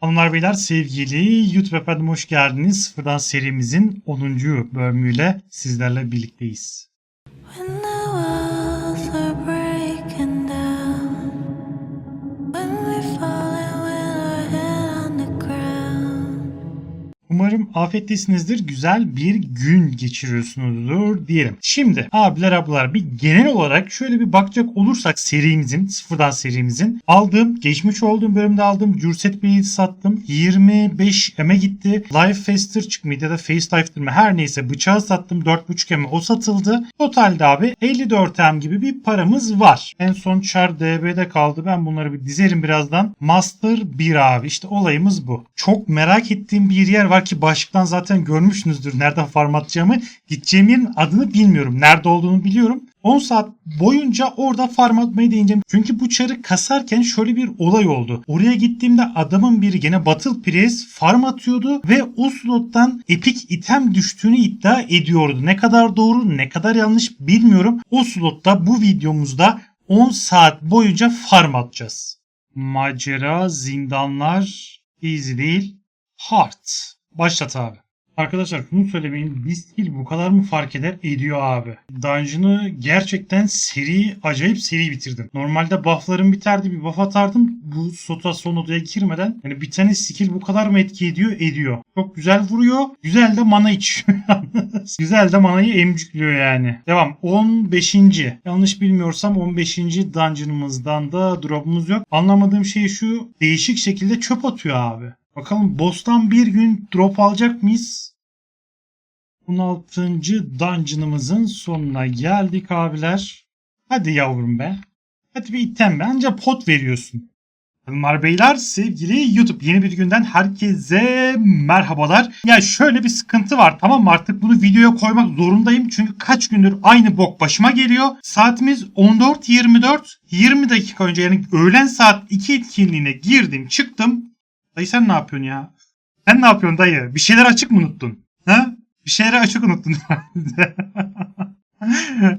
Hanımlar beyler sevgili YouTube efendim hoş geldiniz. Sıfırdan serimizin 10. bölümüyle sizlerle birlikteyiz. Umarım afiyettesinizdir. Güzel bir gün geçiriyorsunuzdur diyelim. Şimdi abiler ablalar bir genel olarak şöyle bir bakacak olursak serimizin, sıfırdan serimizin aldığım, geçmiş olduğum bölümde aldığım Cürset Bey'i sattım. 25 eme gitti. Live Faster çıkmaydı ya da Facelife'dır mı her neyse bıçağı sattım. 4.5 eme o satıldı. Totalde abi 54 em gibi bir paramız var. En son Char DB'de kaldı. Ben bunları bir dizerim birazdan. Master 1 abi işte olayımız bu. Çok merak ettiğim bir yer var ki başlıktan zaten görmüşsünüzdür nereden farm atacağımı. Gideceğim yerin adını bilmiyorum. Nerede olduğunu biliyorum. 10 saat boyunca orada farm atmayı deneyeceğim. Çünkü bu çarı kasarken şöyle bir olay oldu. Oraya gittiğimde adamın biri gene Battle Press farm atıyordu ve o slottan epic item düştüğünü iddia ediyordu. Ne kadar doğru ne kadar yanlış bilmiyorum. O slotta bu videomuzda 10 saat boyunca farm atacağız. Macera, zindanlar, easy değil, hard. Başlat abi. Arkadaşlar şunu söylemeyin. Biskill bu kadar mı fark eder? Ediyor abi. Dungeon'ı gerçekten seri, acayip seri bitirdim. Normalde bufflarım biterdi bir buff atardım. Bu sota son odaya girmeden. Yani bir tane skill bu kadar mı etki ediyor? Ediyor. Çok güzel vuruyor. Güzel de mana içiyor. güzel de manayı emcikliyor yani. Devam. 15. Yanlış bilmiyorsam 15. dungeon'ımızdan da drop'umuz yok. Anlamadığım şey şu. Değişik şekilde çöp atıyor abi. Bakalım boss'tan bir gün drop alacak mıyız? 16. dungeon'ımızın sonuna geldik abiler. Hadi yavrum be. Hadi bir item be. Anca pot veriyorsun. Hanımlar beyler sevgili YouTube yeni bir günden herkese merhabalar. Ya şöyle bir sıkıntı var tamam mı artık bunu videoya koymak zorundayım. Çünkü kaç gündür aynı bok başıma geliyor. Saatimiz 14.24 20 dakika önce yani öğlen saat 2 etkinliğine girdim çıktım. Dayı sen ne yapıyorsun ya? Sen ne yapıyorsun dayı? Bir şeyler açık mı unuttun? Ha? Bir şeyleri açık unuttun.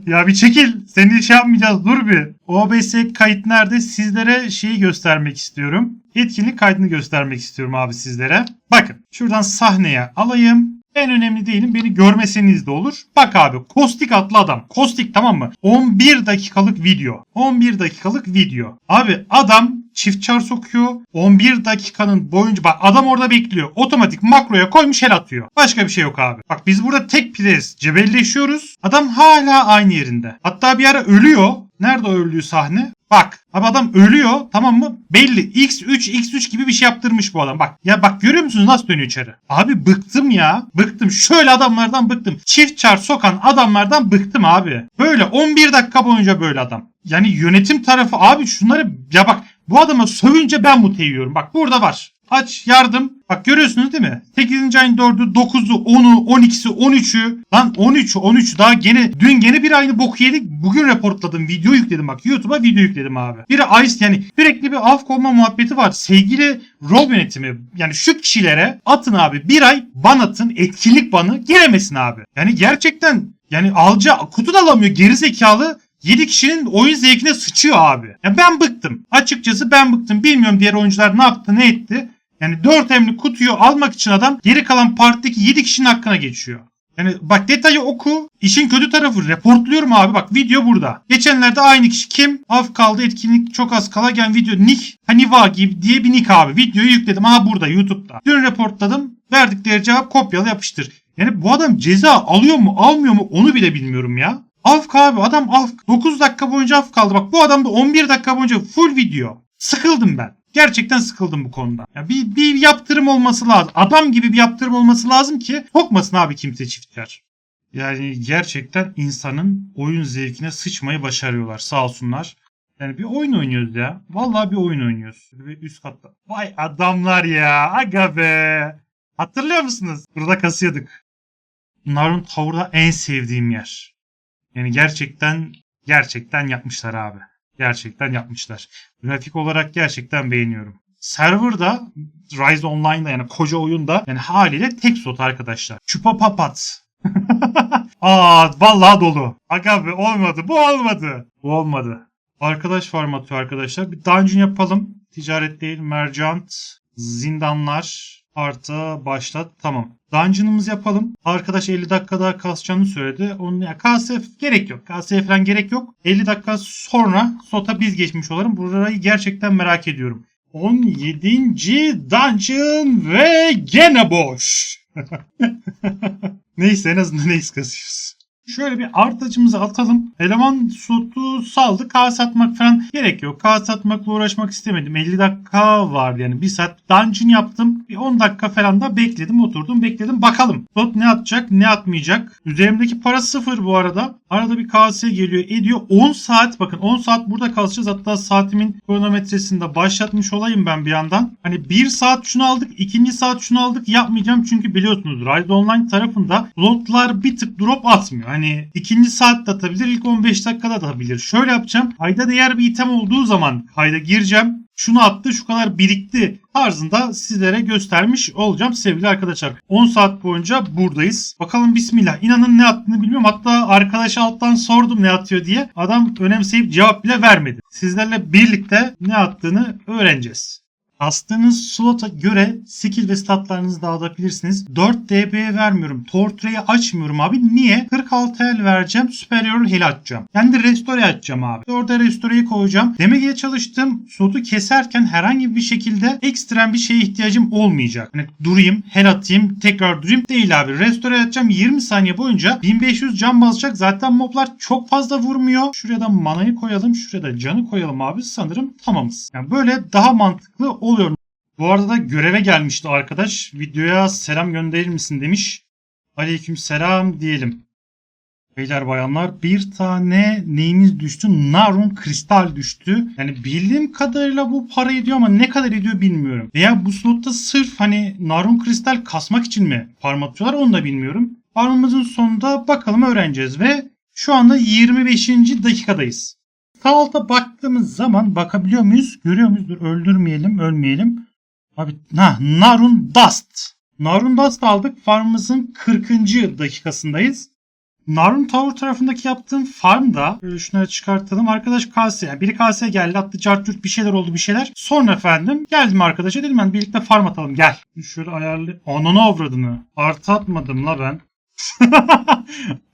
ya bir çekil. Seni şey yapmayacağız. Dur bir. OBS kayıt nerede? Sizlere şeyi göstermek istiyorum. Etkinlik kaydını göstermek istiyorum abi sizlere. Bakın şuradan sahneye alayım. En önemli değilim. Beni görmeseniz de olur. Bak abi Kostik adlı adam. Kostik tamam mı? 11 dakikalık video. 11 dakikalık video. Abi adam çift çar sokuyor. 11 dakikanın boyunca bak adam orada bekliyor. Otomatik makroya koymuş el atıyor. Başka bir şey yok abi. Bak biz burada tek pres cebelleşiyoruz. Adam hala aynı yerinde. Hatta bir ara ölüyor. Nerede öldüğü sahne? Bak abi adam ölüyor tamam mı? Belli x3 x3 gibi bir şey yaptırmış bu adam. Bak ya bak görüyor musunuz nasıl dönüyor içeri? Abi bıktım ya. Bıktım. Şöyle adamlardan bıktım. Çift çar sokan adamlardan bıktım abi. Böyle 11 dakika boyunca böyle adam. Yani yönetim tarafı abi şunları ya bak bu adama sövünce ben mutlu yiyorum. Bak burada var. Aç yardım. Bak görüyorsunuz değil mi? 8. ayın 4'ü, 9'u, 10'u, 12'si, 13'ü. Lan 13'ü, 13'ü daha gene dün gene bir aynı boku yedik. Bugün reportladım. Video yükledim bak. YouTube'a video yükledim abi. Biri Ice yani sürekli bir af olma muhabbeti var. Sevgili rol yönetimi yani şu kişilere atın abi. Bir ay ban atın. Etkinlik banı giremesin abi. Yani gerçekten yani alca kutu da alamıyor geri zekalı. 7 kişinin oyun zevkine sıçıyor abi. Ya ben bıktım. Açıkçası ben bıktım. Bilmiyorum diğer oyuncular ne yaptı ne etti. Yani 4 emli kutuyu almak için adam geri kalan partideki 7 kişinin hakkına geçiyor. Yani bak detayı oku. İşin kötü tarafı reportluyorum abi. Bak video burada. Geçenlerde aynı kişi kim? Af kaldı etkinlik çok az kala gelen video. Nick Haniva gibi diye bir nick abi. Videoyu yükledim. Aha burada YouTube'da. Dün reportladım. Verdikleri cevap kopyala yapıştır. Yani bu adam ceza alıyor mu almıyor mu onu bile bilmiyorum ya. Af abi adam af 9 dakika boyunca af kaldı. Bak bu adam da 11 dakika boyunca full video. Sıkıldım ben. Gerçekten sıkıldım bu konuda. Ya bir, bir yaptırım olması lazım. Adam gibi bir yaptırım olması lazım ki sokmasın abi kimse çiftler. Yani gerçekten insanın oyun zevkine sıçmayı başarıyorlar sağ olsunlar. Yani bir oyun oynuyoruz ya. Vallahi bir oyun oynuyoruz. Bir üst katta. Vay adamlar ya. Aga be. Hatırlıyor musunuz? Burada kasıyorduk. Bunların tavırda en sevdiğim yer. Yani gerçekten gerçekten yapmışlar abi. Gerçekten yapmışlar. Grafik olarak gerçekten beğeniyorum. Server'da Rise Online'da yani koca oyunda yani haliyle tek slot arkadaşlar. Çupa papat. Aa vallahi dolu. Aga be olmadı. Bu olmadı. Bu olmadı. Arkadaş formatı arkadaşlar. Bir dungeon yapalım. Ticaret değil mercant. Zindanlar artı başlat. Tamam. Dungeon'ımızı yapalım. Arkadaş 50 dakika daha kasacağını söyledi. Onun ya KSF gerek yok. KSF falan gerek yok. 50 dakika sonra SOTA biz geçmiş olalım. Burayı gerçekten merak ediyorum. 17. Dungeon ve gene boş. Neyse en azından neyiz kasıyoruz. Şöyle bir artıcımızı atalım. Eleman slotu saldı. K satmak falan gerek yok. K satmakla uğraşmak istemedim. 50 dakika var yani. Bir saat dungeon yaptım. Bir 10 dakika falan da bekledim. Oturdum bekledim. Bakalım. Slot ne atacak ne atmayacak. Üzerimdeki para sıfır bu arada. Arada bir KS geliyor ediyor. 10 saat bakın 10 saat burada kalacağız. Hatta saatimin kronometresini de başlatmış olayım ben bir yandan. Hani 1 saat şunu aldık. ikinci saat şunu aldık. Yapmayacağım çünkü biliyorsunuz Rise Online tarafında slotlar bir tık drop atmıyor. Hani ikinci saatte atabilir. ilk 15 dakikada atabilir. Şöyle yapacağım. Kayda değer bir item olduğu zaman kayda gireceğim. Şunu attı şu kadar birikti tarzında sizlere göstermiş olacağım sevgili arkadaşlar. 10 saat boyunca buradayız. Bakalım bismillah. İnanın ne attığını bilmiyorum. Hatta arkadaşa alttan sordum ne atıyor diye. Adam önemseyip cevap bile vermedi. Sizlerle birlikte ne attığını öğreneceğiz. Bastığınız slota göre skill ve statlarınızı dağıtabilirsiniz. 4 DB vermiyorum. Torture'yi açmıyorum abi. Niye? 46 el vereceğim. Superior heal açacağım. Yani de restore açacağım abi. Orada restore'yi koyacağım. Demegeye çalıştım. Slotu keserken herhangi bir şekilde ekstrem bir şeye ihtiyacım olmayacak. Hani durayım, heal atayım, tekrar durayım. Değil abi. Restore açacağım 20 saniye boyunca 1500 can basacak. Zaten moblar çok fazla vurmuyor. Şuraya da manayı koyalım. Şuraya da canı koyalım abi. Sanırım tamamız. Yani böyle daha mantıklı oluyor. Bu arada da göreve gelmişti arkadaş. Videoya selam gönderir misin demiş. Aleyküm selam diyelim. Beyler bayanlar bir tane neyimiz düştü? Narun kristal düştü. Yani bildiğim kadarıyla bu para ediyor ama ne kadar ediyor bilmiyorum. Veya bu slotta sırf hani Narun kristal kasmak için mi farm atıyorlar onu da bilmiyorum. Farmımızın sonunda bakalım öğreneceğiz ve şu anda 25. dakikadayız. Sağ alta baktığımız zaman bakabiliyor muyuz? Görüyor muyuz? Dur öldürmeyelim, ölmeyelim. Abi ha, Narun Dust. Narun Dust aldık. Farmımızın 40. dakikasındayız. Narun Tower tarafındaki yaptığım farmda böyle şunları çıkartalım. Arkadaş KS yani biri KS geldi attı cartürt bir şeyler oldu bir şeyler. Sonra efendim geldim arkadaşa dedim ben birlikte farm atalım gel. Şöyle ayarlı. Ananı avradını. Artı atmadım la ben.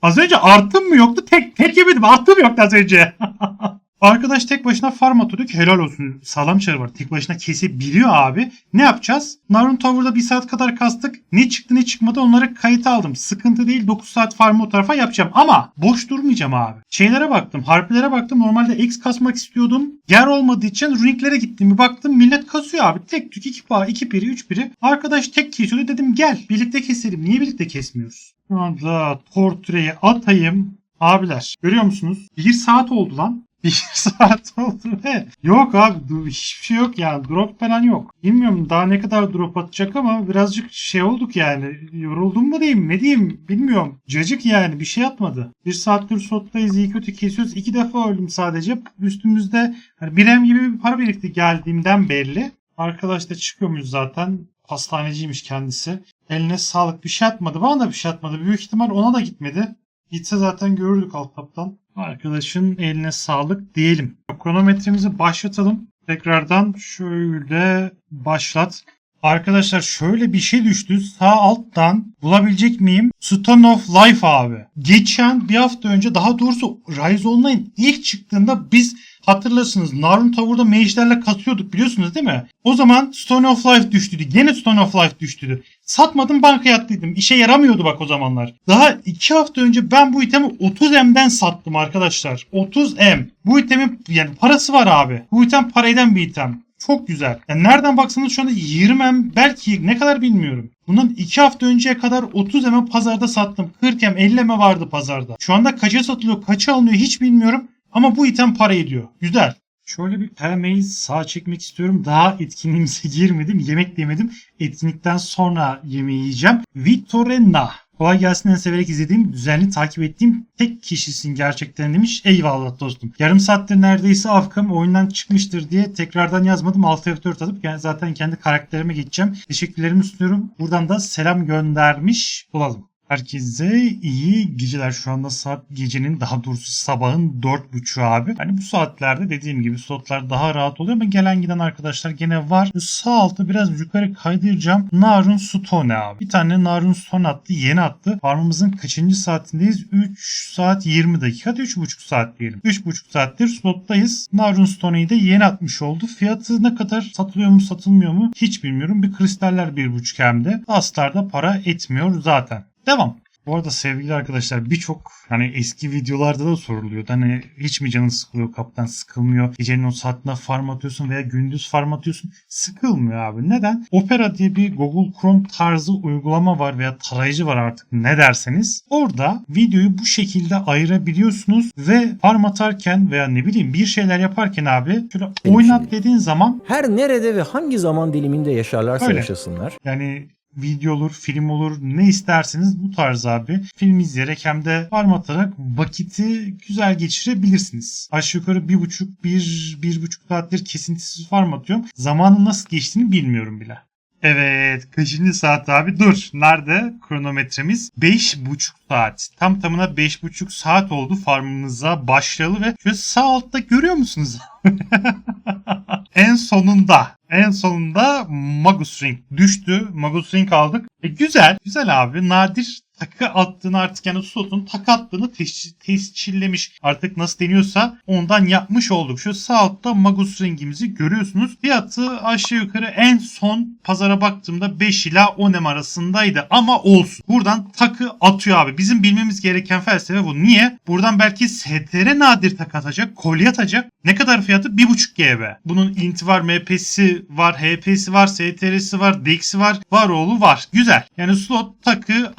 az önce artım mı yoktu? Tek tek yemedim. Artım yoktu az önce. Arkadaş tek başına farm atıyordu ki helal olsun. Sağlam çarı var. Tek başına kesebiliyor abi. Ne yapacağız? Narun Tower'da bir saat kadar kastık. Ne çıktı ne çıkmadı onları kayıt aldım. Sıkıntı değil 9 saat farmı o tarafa yapacağım. Ama boş durmayacağım abi. Şeylere baktım. Harplere baktım. Normalde X kasmak istiyordum. Yer olmadığı için ringlere gittim. Bir baktım millet kasıyor abi. Tek tük 2 pa 2 piri 3 piri. Arkadaş tek kesiyordu dedim gel birlikte keselim. Niye birlikte kesmiyoruz? Anda portreyi atayım. Abiler görüyor musunuz? 1 saat oldu lan. Bir saat oldu ve yok abi hiçbir şey yok yani drop falan yok. Bilmiyorum daha ne kadar drop atacak ama birazcık şey olduk yani yoruldum mu diyeyim ne diyeyim bilmiyorum. Cacık yani bir şey atmadı. Bir saattir sottayız iyi kötü kesiyoruz. iki defa öldüm sadece. Üstümüzde hani birem gibi bir para birikti geldiğimden belli. Arkadaş da çıkıyormuş zaten. Pastaneciymiş kendisi. Eline sağlık bir şey atmadı. Bana da bir şey atmadı. Büyük ihtimal ona da gitmedi. Gitse zaten görürdük alt taptan. Arkadaşın eline sağlık diyelim. Kronometremizi başlatalım. Tekrardan şöyle başlat. Arkadaşlar şöyle bir şey düştü. Sağ alttan bulabilecek miyim? Stone of Life abi. Geçen bir hafta önce daha doğrusu Rise Online ilk çıktığında biz hatırlarsınız Narun Tower'da mage'lerle katıyorduk biliyorsunuz değil mi? O zaman Stone of Life düştüydü. Gene Stone of Life düştüydü. Satmadım bankaya attıydım. İşe yaramıyordu bak o zamanlar. Daha 2 hafta önce ben bu itemi 30M'den sattım arkadaşlar. 30M. Bu itemin yani parası var abi. Bu item para eden bir item. Çok güzel. Yani nereden baksanız şu anda 20M belki ne kadar bilmiyorum. Bundan 2 hafta önceye kadar 30M pazarda sattım. 40M 50M vardı pazarda. Şu anda kaça satılıyor kaça alınıyor hiç bilmiyorum. Ama bu item para ediyor. Güzel. Şöyle bir permeyi sağ çekmek istiyorum. Daha etkinliğimize girmedim. Yemek yemedim. Etkinlikten sonra yemeği yiyeceğim. Vitorena. Kolay gelsin en severek izlediğim, düzenli takip ettiğim tek kişisin gerçekten demiş. Eyvallah dostum. Yarım saattir neredeyse Afkam oyundan çıkmıştır diye tekrardan yazmadım. Alt F4 atıp zaten kendi karakterime geçeceğim. Teşekkürlerimi sunuyorum. Buradan da selam göndermiş olalım. Herkese iyi geceler. Şu anda saat gecenin daha doğrusu sabahın 4.30'u abi. Hani bu saatlerde dediğim gibi slotlar daha rahat oluyor ama gelen giden arkadaşlar gene var. Sağ altta biraz yukarı kaydıracağım. Narun Stone abi. Bir tane Narun Stone attı. Yeni attı. Farmımızın kaçıncı saatindeyiz? 3 saat 20 dakika. Hadi 3.5 saat diyelim. 3.5 saattir slottayız. Narun Stone'yi de yeni atmış oldu. Fiyatı ne kadar satılıyor mu satılmıyor mu hiç bilmiyorum. Bir kristaller 1.5 hem de. Astar'da para etmiyor zaten. Devam. Bu arada sevgili arkadaşlar birçok hani eski videolarda da soruluyordu. Hani hiç mi canın sıkılıyor kaptan sıkılmıyor. Gecenin o saatinde farm atıyorsun veya gündüz farm atıyorsun. Sıkılmıyor abi. Neden? Opera diye bir Google Chrome tarzı uygulama var veya tarayıcı var artık ne derseniz. Orada videoyu bu şekilde ayırabiliyorsunuz ve farm atarken veya ne bileyim bir şeyler yaparken abi şöyle oynat dediğin zaman Her nerede ve hangi zaman diliminde yaşarlarsa Öyle. yaşasınlar. Yani video olur, film olur ne isterseniz bu tarz abi. Film izleyerek hem de farm atarak vakiti güzel geçirebilirsiniz. Aşağı yukarı bir buçuk, bir, bir buçuk saattir kesintisiz farm atıyorum. Zamanın nasıl geçtiğini bilmiyorum bile. Evet kaçıncı saat abi dur nerede kronometremiz 5,5 saat tam tamına 5,5 saat oldu farmımıza başlayalı ve şöyle sağ altta görüyor musunuz en sonunda en sonunda Magus Ring düştü. Magus Ring aldık. E, güzel. Güzel abi. Nadir takı attığını artık yani slotun takı attığını teş- tescillemiş. Artık nasıl deniyorsa ondan yapmış olduk. Şu sağ altta Magus Ring'imizi görüyorsunuz. Fiyatı aşağı yukarı en son pazara baktığımda 5 ila 10 M arasındaydı. Ama olsun. Buradan takı atıyor abi. Bizim bilmemiz gereken felsefe bu. Niye? Buradan belki STR nadir takı atacak. Kolye atacak. Ne kadar fiyatı? 1.5 GB. Bunun int var, MP'si var, HP'si var, STR'si var, DEX'i var, var oğlu var. Güzel. Yani slot takı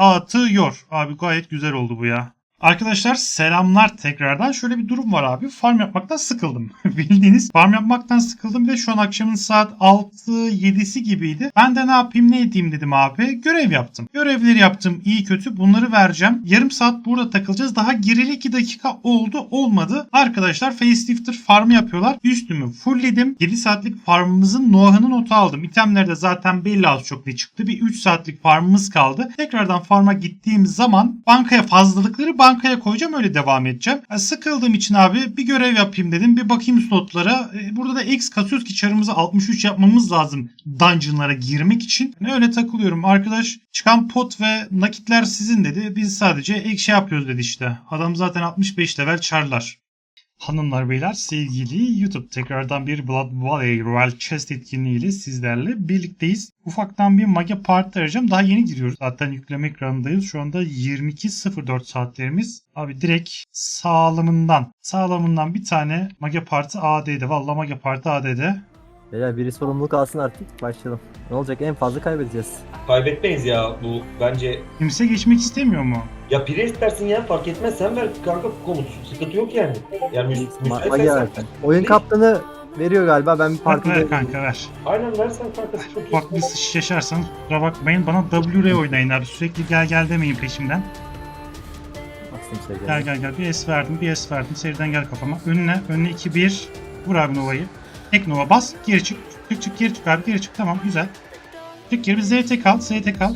atıyor. Abi gayet güzel oldu bu ya. Arkadaşlar selamlar tekrardan. Şöyle bir durum var abi. Farm yapmaktan sıkıldım. Bildiğiniz farm yapmaktan sıkıldım ve şu an akşamın saat 6-7'si gibiydi. Ben de ne yapayım ne edeyim dedim abi. Görev yaptım. Görevleri yaptım iyi kötü bunları vereceğim. Yarım saat burada takılacağız. Daha gireli 2 dakika oldu olmadı. Arkadaşlar facelifter farmı yapıyorlar. Üstümü fullledim. 7 saatlik farmımızın Noah'ını notu aldım. İtemlerde zaten belli az çok ne çıktı. Bir 3 saatlik farmımız kaldı. Tekrardan farma gittiğim zaman bankaya fazlalıkları bankaya koyacağım öyle devam edeceğim. Yani sıkıldığım için abi bir görev yapayım dedim. Bir bakayım slotlara. E, Burada da X kasıyoruz ki çarımızı 63 yapmamız lazım dungeonlara girmek için. Yani öyle takılıyorum. Arkadaş çıkan pot ve nakitler sizin dedi. Biz sadece ek şey yapıyoruz dedi işte. Adam zaten 65 level çarlar. Hanımlar beyler sevgili YouTube tekrardan bir Blood Valley Royal Chest etkinliğiyle sizlerle birlikteyiz. Ufaktan bir Mage Party arayacağım. Daha yeni giriyoruz. Zaten yükleme ekranındayız. Şu anda 22.04 saatlerimiz. Abi direkt sağlamından sağlamından bir tane Mage Party AD'de. Valla Mage Party AD'de. Beyler biri sorumluluk alsın artık başlayalım. Ne olacak en fazla kaybedeceğiz. Kaybetmeyiz ya bu bence. Kimse geçmek istemiyor mu? Ya pire istersin ya fark etmez sen ver kanka komutu sıkıntı yok yani. Yani müs Ma- müsait Magi sen-. Oyun kaptanı veriyor galiba ben bir Ver, partide... ver kanka ver. Aynen versen kanka yok. Bak bir sıçış yaşarsanız kusura bakmayın. Bana WR oynayın abi. Sürekli gel gel demeyin peşimden. Bastım şey Gel gel gel. Bir S verdim. Bir S verdim. Seriden gel kafama. Önüne. Önüne 2-1. Vur abi Nova'yı. Tek Nova bas. Geri çık. Çık çık geri çık abi. Geri çık. Tamam güzel. Çık geri. Bir ZT kal. ZT kal.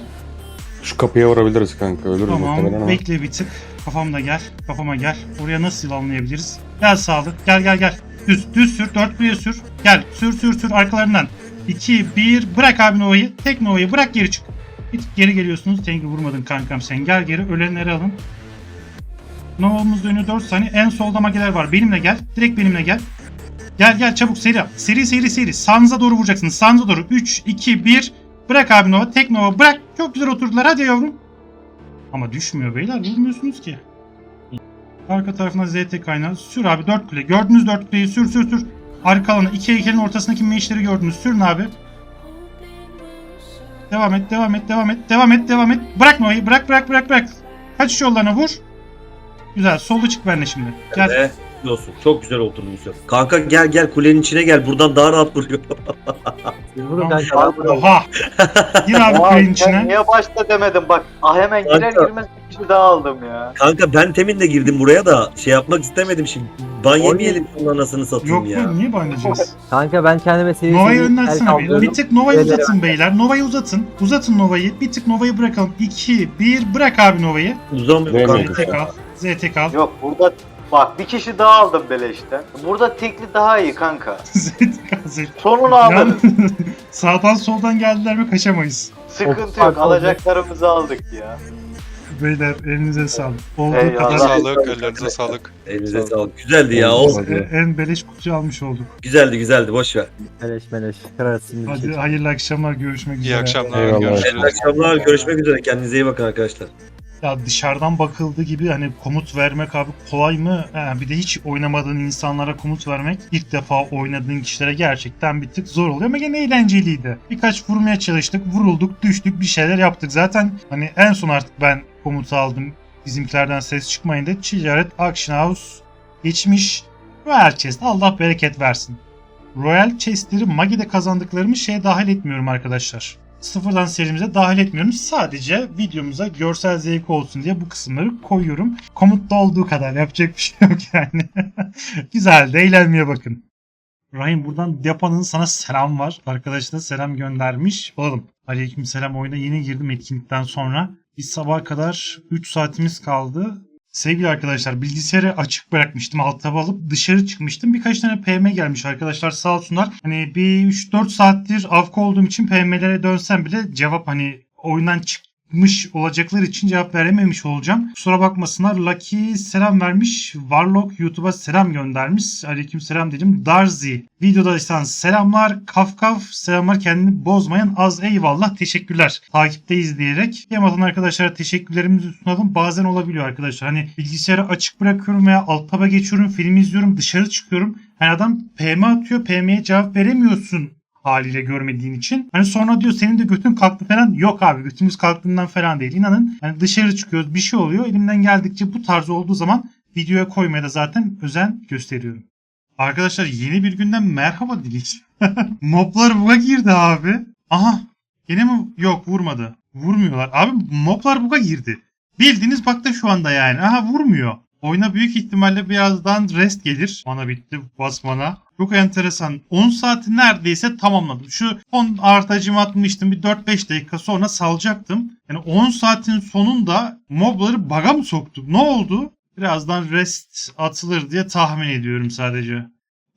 Şu kapıya vurabiliriz kanka. Ölürüz muhtemelen Tamam. ama. Bekle bir tık. Kafamda gel. Kafama gel. Oraya nasıl yılanlayabiliriz? Gel sağlık. Gel gel gel. Düz. Düz sür. Dört buraya sür. Gel. Sür sür sür arkalarından. 2 1 bırak abi Nova'yı. Tek Nova'yı bırak geri çık. Bir tık geri geliyorsunuz. Tengi vurmadın kankam sen. Gel geri. Ölenleri alın. Nova'mız dönüyor 4 saniye. En solda mageler var. Benimle gel. Direkt benimle gel. Gel gel çabuk seri. Seri seri seri. Sağınıza doğru vuracaksınız. Sağınıza doğru. 3 2 1 Bırak abi Nova. Tek Nova bırak. Çok güzel oturdular. Hadi yavrum. Ama düşmüyor beyler. Vurmuyorsunuz ki. Arka tarafına ZT kaynağı. Sür abi 4 kule. Gördünüz 4 kuleyi. Sür sür sür. Arka alana. 2 heykelin ortasındaki meşleri gördünüz. Sürün abi. Devam et, devam et, devam et, devam et, devam et. Bırak Nova'yı. Bırak, bırak, bırak, bırak. Kaçış yollarına vur. Güzel. Solda çık benimle şimdi. Gel. Nerede? Olsun. Çok güzel oturdu Yusuf. Kanka gel gel kulenin içine gel. Buradan daha rahat vuruyor. Siz vurun Tamam. kanka. ben vururum. Oha. Gir abi ben içine. niye başta demedim bak. Ah hemen girer Kanka. girmez bir kişi daha aldım ya. Kanka ben temin de girdim buraya da şey yapmak istemedim şimdi. Ban yemeyelim şunun anasını satayım Yok ya. mu? Niye banlayacağız? Kanka ben kendime seviye Nova'yı önlersene bir. kaldırıyorum. Bir tık Nova'yı uzatın beyler. Nova'yı uzatın. Uzatın Nova'yı. Bir tık Nova'yı bırakalım. 2, 1 bırak abi Nova'yı. Uzamıyor kanka. ZT kal. ZT kal. Yok burada bak bir kişi daha aldım beleşten. Burada tekli daha iyi kanka. Sonunu Yani alırız. sağdan soldan geldiler mi kaçamayız. Sıkıntı Of, yok. bak, Alacaklarımızı aldık ya. Beyler elinize sağlık. Olduğu Eyvallah. kadar Sağlık, ellerinize sağlık. Elinize sağlık. Güzeldi ya. O Hadi. e, en beleş kutu almış olduk. güzeldi güzeldi boş ver. Meleş meleş. Kırarsın bir Hadi şey. hayırlı akşamlar görüşmek üzere. İyi akşamlar. Eyvallah. Görüşürüz. İyi akşamlar. Görüşmek üzere. Kendinize iyi bakın arkadaşlar. Ya dışarıdan bakıldığı gibi hani komut vermek abi kolay mı? He, bir de hiç oynamadığın insanlara komut vermek ilk defa oynadığın kişilere gerçekten bir tık zor oluyor ama gene eğlenceliydi. Birkaç vurmaya çalıştık, vurulduk, düştük, bir şeyler yaptık. Zaten hani en son artık ben komutu aldım. Bizimkilerden ses çıkmayınca ticaret Action House geçmiş. Royal Chest Allah bereket versin. Royal Chest'leri Magi'de kazandıklarımı şeye dahil etmiyorum arkadaşlar sıfırdan serimize dahil etmiyorum. Sadece videomuza görsel zevk olsun diye bu kısımları koyuyorum. Komutta olduğu kadar yapacak bir şey yok yani. Güzel de eğlenmeye bakın. Rahim buradan Depa'nın sana selam var. Arkadaşına selam göndermiş. Oğlum aleyküm selam oyuna yeni girdim etkinlikten sonra. Biz sabaha kadar 3 saatimiz kaldı. Sevgili arkadaşlar bilgisayarı açık bırakmıştım alt tabı alıp dışarı çıkmıştım. Birkaç tane PM gelmiş arkadaşlar sağ olsunlar. Hani bir 3-4 saattir avka olduğum için PM'lere dönsem bile cevap hani oyundan çıkmış olacaklar için cevap verememiş olacağım. Kusura bakmasınlar. Lucky selam vermiş. Warlock YouTube'a selam göndermiş. Aleyküm selam dedim. Darzi videodaysan selamlar. Kafkaf selamlar kendini bozmayan az eyvallah teşekkürler. Takipteyiz diyerek. Hem atan arkadaşlara teşekkürlerimizi sunalım. Bazen olabiliyor arkadaşlar. Hani bilgisayarı açık bırakıyorum veya alt taba geçiyorum. Film izliyorum. Dışarı çıkıyorum. Hani adam PM atıyor. PM'ye cevap veremiyorsun haliyle görmediğin için. Hani sonra diyor senin de götün kalktı falan. Yok abi götümüz kalktığından falan değil. İnanın hani dışarı çıkıyoruz bir şey oluyor. Elimden geldikçe bu tarz olduğu zaman videoya koymaya da zaten özen gösteriyorum. Arkadaşlar yeni bir günden merhaba diliş. Moblar buga girdi abi. Aha yine mi? Yok vurmadı. Vurmuyorlar. Abi moblar buga girdi. Bildiğiniz bakta şu anda yani. Aha vurmuyor. Oyuna büyük ihtimalle birazdan rest gelir. Mana bitti basmana. Çok enteresan. 10 saati neredeyse tamamladım. Şu son artacımı atmıştım. Bir 4-5 dakika sonra salacaktım. Yani 10 saatin sonunda mobları baga mı soktuk? Ne oldu? Birazdan rest atılır diye tahmin ediyorum sadece.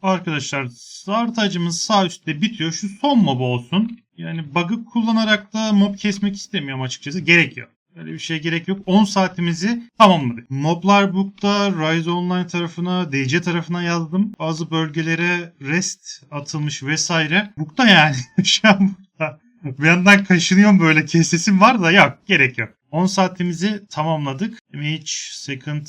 Arkadaşlar artacımız sağ üstte bitiyor. Şu son mob olsun. Yani bug'ı kullanarak da mob kesmek istemiyorum açıkçası. Gerek yok. Öyle bir şeye gerek yok. 10 saatimizi tamamladık. Moblar Book'ta Rise Online tarafına, DC tarafına yazdım. Bazı bölgelere rest atılmış vesaire. Book'ta yani. Şu an burada. Bir yandan kaşınıyorum böyle kesesim var da yok. Gerek yok. 10 saatimizi tamamladık. Mage, Second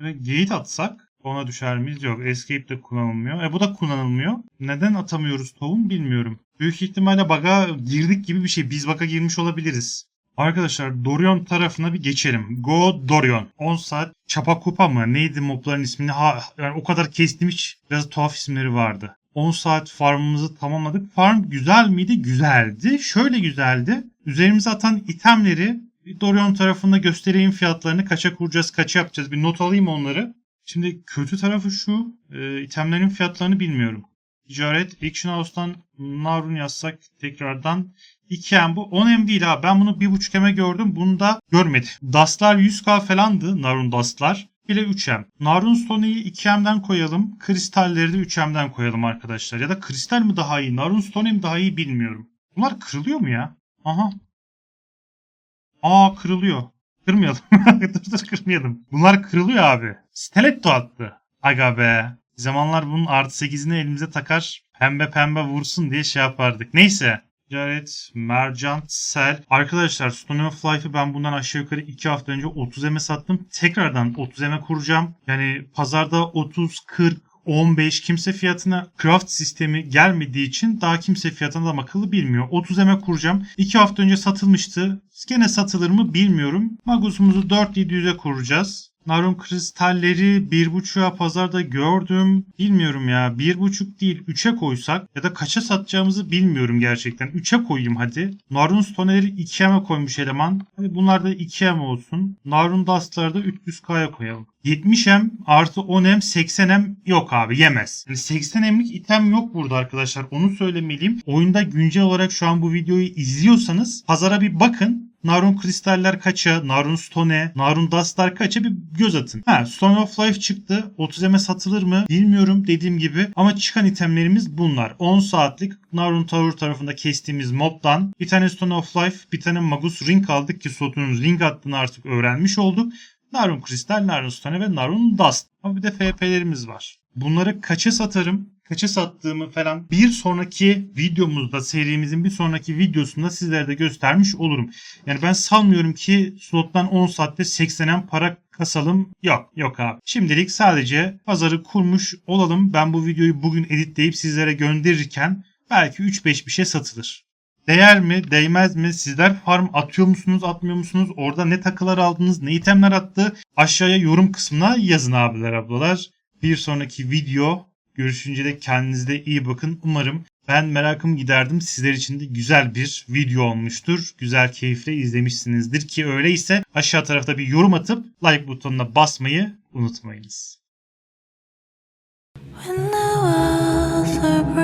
ve Gate atsak ona düşer miyiz? Yok. Escape de kullanılmıyor. E bu da kullanılmıyor. Neden atamıyoruz tohum bilmiyorum. Büyük ihtimalle bug'a girdik gibi bir şey. Biz bug'a girmiş olabiliriz. Arkadaşlar Dorion tarafına bir geçelim. Go Dorion. 10 saat çapa kupa mı? Neydi mobların ismini? Ha, yani o kadar kestim hiç. Biraz tuhaf isimleri vardı. 10 saat farmımızı tamamladık. Farm güzel miydi? Güzeldi. Şöyle güzeldi. Üzerimize atan itemleri Dorion tarafında göstereyim fiyatlarını. Kaça kuracağız, kaça yapacağız. Bir not alayım onları. Şimdi kötü tarafı şu. E, itemlerin fiyatlarını bilmiyorum. Ticaret Action House'tan Narun yazsak tekrardan 2M bu 10M değil ha. Ben bunu 1.5M'e gördüm. Bunu da görmedim. Dustlar 100k falandı. Narun Dustlar. Bir de 3M. Narun Stone'yi 2M'den koyalım. Kristalleri de 3M'den koyalım arkadaşlar. Ya da kristal mi daha iyi? Narun Stone mi daha iyi bilmiyorum. Bunlar kırılıyor mu ya? Aha. Aa kırılıyor. Kırmayalım. dur dur kırmayalım. Bunlar kırılıyor abi. Stiletto attı. Aga be. Bir zamanlar bunun artı 8'ini elimize takar pembe pembe vursun diye şey yapardık. Neyse. Ticaret, Mercant, Sel. Arkadaşlar Stone of Life'ı ben bundan aşağı yukarı 2 hafta önce 30M'e sattım. Tekrardan 30M'e kuracağım. Yani pazarda 30, 40, 15 kimse fiyatına craft sistemi gelmediği için daha kimse fiyatına da akıllı bilmiyor. 30M'e kuracağım. 2 hafta önce satılmıştı. Gene satılır mı bilmiyorum. Magus'umuzu 4700'e kuracağız. Narun kristalleri bir buçuğa pazarda gördüm. Bilmiyorum ya. Bir buçuk değil. Üçe koysak ya da kaça satacağımızı bilmiyorum gerçekten. Üçe koyayım hadi. Narun stoneleri 2M'e koymuş eleman. Hadi bunlar da 2M olsun. Narun dustları da 300K'ya koyalım. 70M artı 10M 80M yok abi yemez. Yani 80M'lik item yok burada arkadaşlar. Onu söylemeliyim. Oyunda güncel olarak şu an bu videoyu izliyorsanız pazara bir bakın. Narun kristaller kaça, Narun Stone, Narun Dustlar kaça bir göz atın. Ha Stone of Life çıktı. 30M'e satılır mı bilmiyorum dediğim gibi. Ama çıkan itemlerimiz bunlar. 10 saatlik Narun Tower tarafında kestiğimiz mobdan bir tane Stone of Life, bir tane Magus Ring aldık ki Sotun'un ring attığını artık öğrenmiş olduk. Narun Kristal, Narun Stone ve Narun Dust. Ama bir de FP'lerimiz var. Bunları kaça satarım? Kaça sattığımı falan bir sonraki videomuzda serimizin bir sonraki videosunda sizlere de göstermiş olurum. Yani ben sanmıyorum ki slottan 10 saatte 80'en para kasalım. Yok yok abi. Şimdilik sadece pazarı kurmuş olalım. Ben bu videoyu bugün editleyip sizlere gönderirken belki 3-5 bir şey satılır. Değer mi, değmez mi? Sizler farm atıyor musunuz, atmıyor musunuz? Orada ne takılar aldınız, ne itemler attı? Aşağıya yorum kısmına yazın abiler, ablalar. Bir sonraki video görüşünce de kendinize iyi bakın. Umarım ben merakımı giderdim. Sizler için de güzel bir video olmuştur. Güzel keyifle izlemişsinizdir ki öyleyse aşağı tarafta bir yorum atıp like butonuna basmayı unutmayınız. When the